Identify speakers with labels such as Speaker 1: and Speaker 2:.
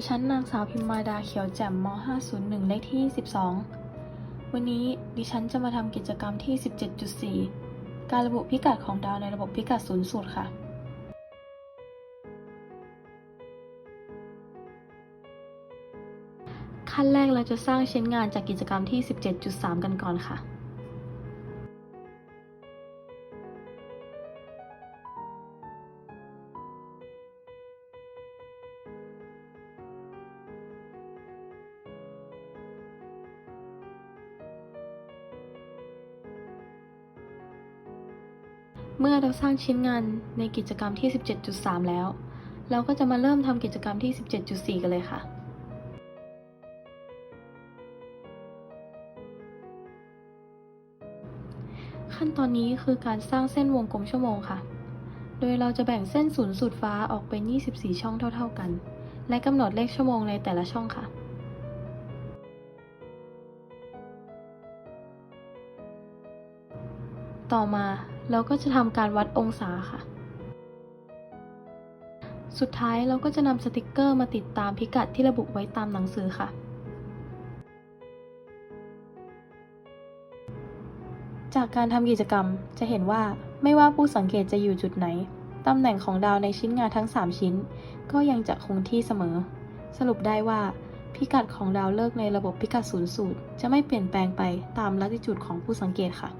Speaker 1: ดิฉันนางสาวพิมมาดาเขียวแจ่มม .501 เลขที่ 12 วันนี้ดิฉันจะมาทำกิจกรรมที่ 17.4 การระบุพิกัดของดาวในระบบพิกัดศูนย์สูตรค่ะ ขั้นแรกเราจะสร้างชิ้นงานจากกิจกรรมที่ 17.3 กันก่อนค่ะ เมื่อเราสร้างชิ้นงานในกิจกรรมที่ 17.3 แล้ว เราก็จะมาเริ่มทำกิจกรรมที่ 17.4 กันเลยค่ะ ขั้นตอนนี้คือการสร้างเส้นวงกลมชั่วโมงค่ะ โดยเราจะแบ่งเส้นศูนย์สูตรฟ้าออกเป็น 24 ช่องเท่า ๆกัน และกำหนดเลขชั่วโมงในแต่ละช่องค่ะต่อมา เราก็จะทำการวัดองศาค่ะ สุดท้ายเราก็จะนำสติกเกอร์มาติดตามพิกัดที่ระบุไว้ตามหนังสือค่ะจากการทำกิจกรรมจะเห็นว่าไม่ว่าผู้สังเกตจะอยู่จุดไหน ตำแหน่งของดาวในชิ้นงานทั้ง 3 ชิ้น ก็ยังจะคงที่เสมอ สรุปได้ว่า พิกัดของดาวฤกษ์ในระบบพิกัดศูนย์สูตร จะไม่เปลี่ยนแปลงไปตามลัติจูดของผู้สังเกตค่ะ